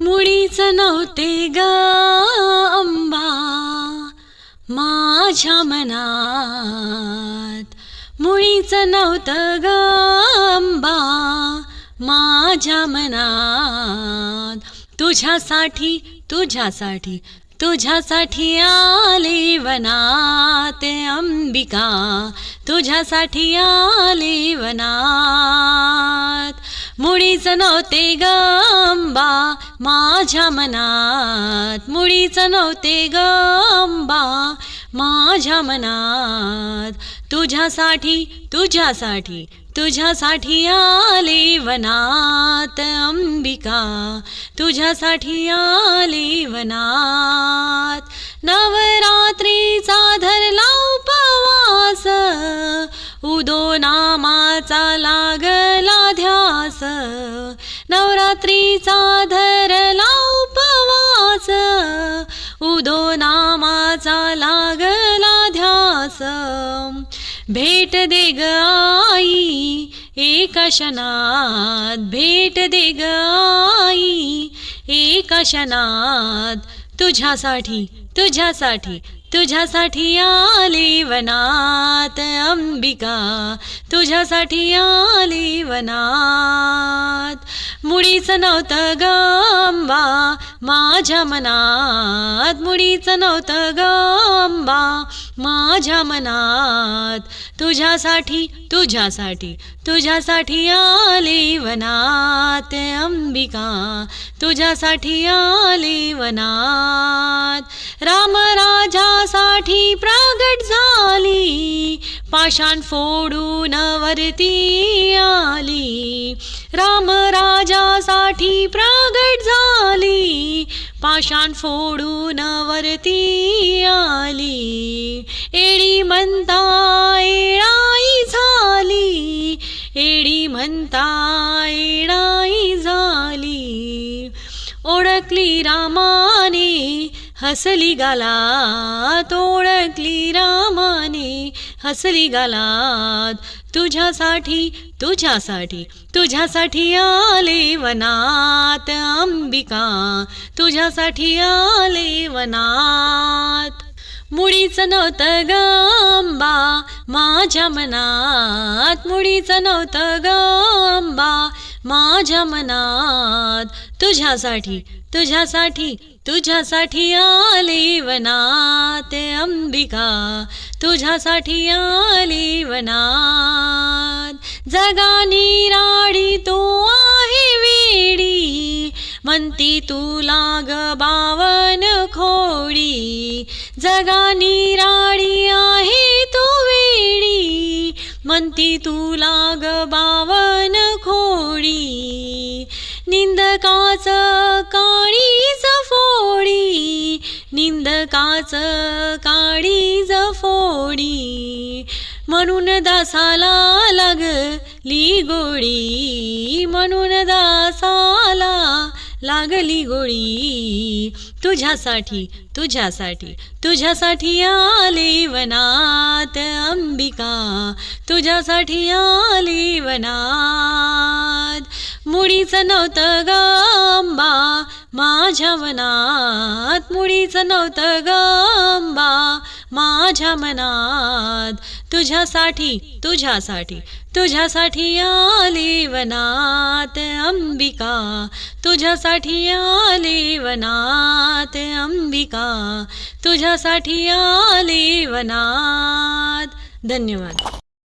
मुळीच नव्हते ग अंबा माझ्या मनात. मुळीच नव्हतं ग अंबा माझ्या मनात. तुझ्यासाठी तुझ्यासाठी तुझ्यासाठी आले वनात अंबिका. तुझ्यासाठी आले वनात. मुळीच नव्हते ग अंबा माझ्या मनात मुळीच नव्हते ग अंबा माझ्या मनात तुझ्यासाठी तुझ्यासाठी तुझ्यासाठी आले वनात अंबिका. तुझ्यासाठी आले वनात. नवरात्रीचा धरला उपवास. उदो नामाचा लागला ध्यास. नवरात्रीचा उदो नामाचा लागला ध्यास. भेट दे ग आई एका क्षणात भेट दे ग आई एका क्षणात तुझ्यासाठी तुझ्यासाठी तुझ्यासाठी आले वनात. अंबिका तुझ्यासाठी आले वनात. मुळीच नव्हतं गांबा माझ्या मनात मुळीच नव्हतं ग अंबा माझ्या मनात तुझ्यासाठी तुझ्यासाठी तुझ्यासाठी आले वनात अंबिका. तुझ्यासाठी आले वनात रामराजासाठी प्रागट प्रगट झाली. पाषाण फोडून वरती आली. रामराजा राजासाठी प्रगट झाली. पाषाण फोडून वरती आली. एडी म्हणता येणाई झाली. एडी म्हणता येणाई झाली. ओळखली रामाने हसली गालात ओळखली रामाने. हसली गालात तुझ्यासाठी तुझ्यासाठी तुझ्यासाठी आले वनात अंबिका. तुझ्यासाठी आले वनात. मुळीच नव्हतं ग अंबा माझ्या मनात. मुळीच नव्हतं ग अंबा माझ्या मनात. तुझ्यासाठी तुझ्यासाठी तुझ्यासाठी आली वनात अंबिका. तुझ्यासाठी आली वनात. जगानी राडी तो आहे वेडी. म्हणती तुला ग बावन खोडी. जगानी राडी आहे तो वेडी. म्हणती तुला ग बावन निंदकाच काळी फोडी निंदकाच काळी फोडी म्हणून दासाला लागली गोळी म्हणून दासाला लागली गोळी. तुझ्यासाठी तुझ्यासाठी तुझ्यासाठी आले वनात अंबिका तुझ्यासाठी आले वनात मुळीच नव्हतं ग अंबा. माझ्या मनात मुळीच नव्हतं ग अंबा. माझ्या मनात तुझ्यासाठी तुझ्यासाठी तुझ्यासाठी आले वनात अंबिका. तुझ्यासाठी आले वनात अंबिका. तुझ्यासाठी आले वनात. धन्यवाद.